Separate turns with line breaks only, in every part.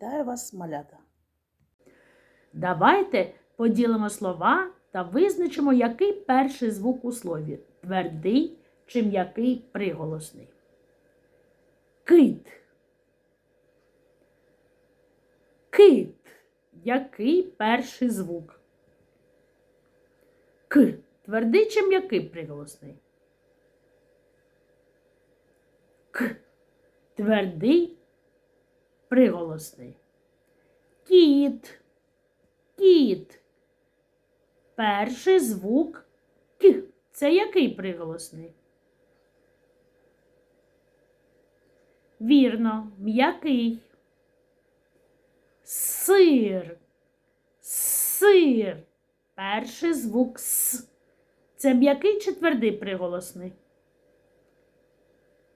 Вітаю вас, малята!
Давайте поділимо слова та визначимо, який перший звук у слові твердий чи м'який приголосний. Кит. Кит. Який перший звук? К. Твердий чи м'який приголосний? К. Твердий приголосний. Кіт. Кіт. Перший звук К. Це який приголосний? Вірно, м'який. Сир. Сир. Перший звук С. Це м'який чи твердий приголосний?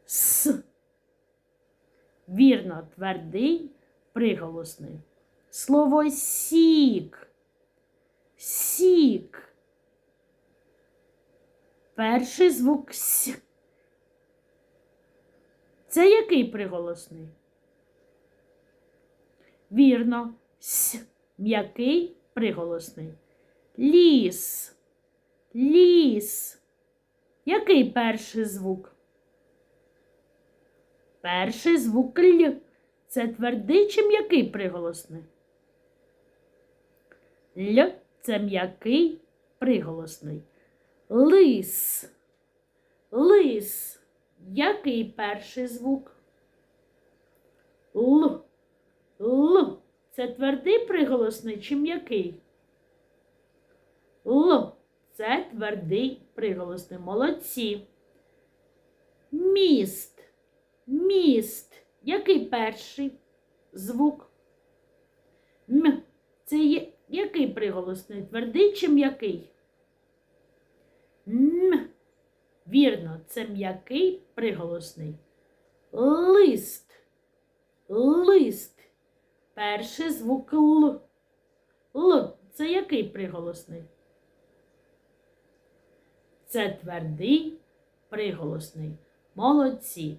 С. Вірно, твердий приголосний. Слово сік. Сік. Перший звук С. Це який приголосний? Вірно, С. М'який приголосний. Ліс. Ліс. Який перший звук? Перший звук Л. Це твердий чи м'який приголосний? Л це м'який приголосний. Лис. Лис. Який перший звук? Л. Л. Це твердий приголосний чи м'який? Л. Це твердий приголосний. Молодці. Міст. Міст. Який перший звук? М. Це є який приголосний? Твердий чи м'який? М. Вірно, це м'який приголосний. Лист. Лист. Перший звук Л. Л. Це який приголосний? Це твердий приголосний. Молодці.